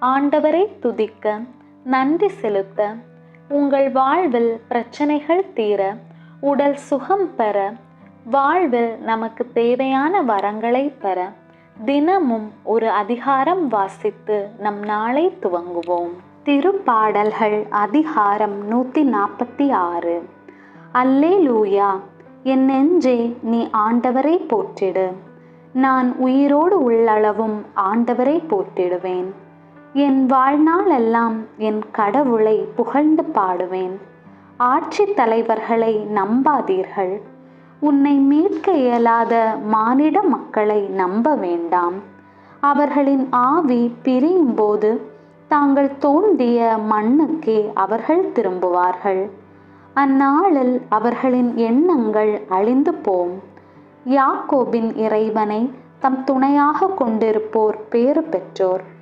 ஆண்டவரை துதிக்க நன்றி செலுத்த உங்கள் வாழ்வில் பிரச்சனைகள் தீர உடல் சுகம் பெற வாழ்வில் நமக்கு தேவையான வரங்களை பெற தினமும் ஒரு அதிகாரம் வாசித்து நம் நாளை துவங்குவோம். திருப்பாடல்கள் அதிகாரம் நூற்றி நாற்பத்தி ஆறு. அல்லே லூயா என் நெஞ்சே நீ ஆண்டவரை போற்றிடு. நான் உயிரோடு உள்ளளவும் ஆண்டவரை போற்றிடுவேன். என் வாழ்நாளெல்லாம் என் கடவுளை புகழ்ந்து பாடுவேன். ஆட்சி தலைவர்களை நம்பாதீர்கள். உன்னை மீட்க இயலாத மானிட மக்களை நம்ப வேண்டாம். அவர்களின் ஆவி பிரியும் போது தாங்கள் தோண்டிய மண்ணுக்கே அவர்கள் திரும்புவார்கள். அந்நாளில் அவர்களின் எண்ணங்கள் அழிந்து போம். யாக்கோபின் இறைவனை தம் துணையாக கொண்டிருப்போர் பேறு பெற்றோர்.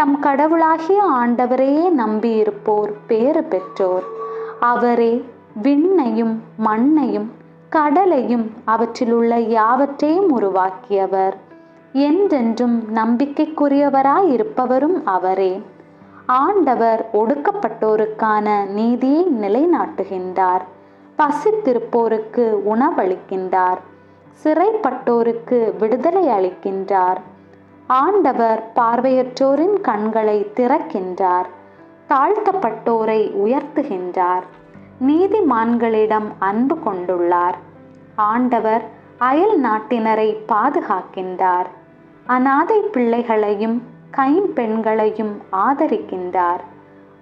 தம் கடவுளாகிய ஆண்டவரையே நம்பியிருப்போர் பேறு பெற்றோர். அவரே விண்ணையும் மண்ணையும் கடலையும் அவற்றிலுள்ள யாவற்றையும் உருவாக்கியவர். என்றென்றும் நம்பிக்கைக்குரியவராயிருப்பவரும் அவரே. ஆண்டவர் ஒடுக்கப்பட்டோருக்கான நீதியை நிலைநாட்டுகின்றார். பசித்திருப்போருக்கு உணவளிக்கின்றார். சிறைப்பட்டோருக்கு விடுதலை அளிக்கின்றார். ஆண்டவர் பார்வையற்றோரின் கண்களை திறக்கின்றார் தாழ்த்தப்பட்டோரை உயர்த்துகின்றார் நீதிமான்களிடம் அன்பு கொண்டுள்ளார். ஆண்டவர் அயல் நாட்டினரை பாதுகாக்கின்றார். அநாதை பிள்ளைகளையும் கைம்பெண்களையும் ஆதரிக்கின்றார்.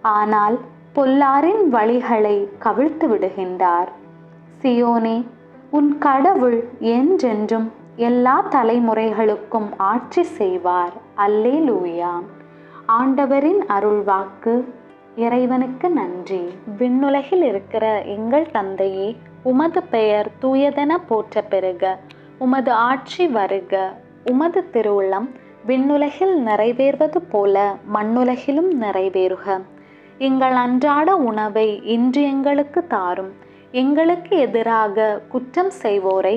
ஆனால் பொல்லாரின் வழிகளை கவிழ்த்து விடுகின்றார் சியோனே உன் கடவுள் என்றென்றும் எல்லா தலைமுறைகளுக்கும் ஆட்சி செய்வார். அல்லே லூயா ஆண்டவரின் அருள்வாக்கு இறைவனுக்கு நன்றி. விண்ணுலகில் இருக்கிற எங்கள் தந்தையே உமது பெயர் தூயதென போற்ற பெருக உமது ஆட்சி வருக. உமது திருவுள்ளம் விண்ணுலகில் நிறைவேறுவது போல மண்ணுலகிலும் நிறைவேறுக. எங்கள் அன்றாட உணவை இன்று எங்களுக்கு தாரும். எங்களுக்கு எதிராக குற்றம் செய்வோரை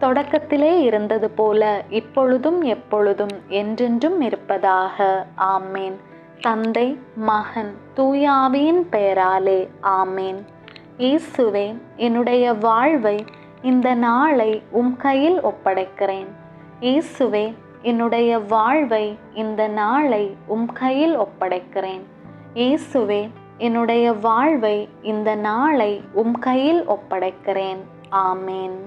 தொடக்கத்திலே இருந்தது போல இப்பொழுதும் எப்பொழுதும் என்றென்றும் இருப்பதாக. ஆமேன். தந்தை மகன் தூயாவியின் பெயராலே ஆமேன். இயேசுவே என்னுடைய வாழ்வை இந்த நாளை உம் கையில் ஒப்படைக்கிறேன். இயேசுவே என்னுடைய வாழ்வை இந்த நாளை உம் கையில் ஒப்படைக்கிறேன். இயேசுவே என்னுடைய வாழ்வை இந்த நாளை உம் கையில் ஒப்படைக்கிறேன். ஆமேன்.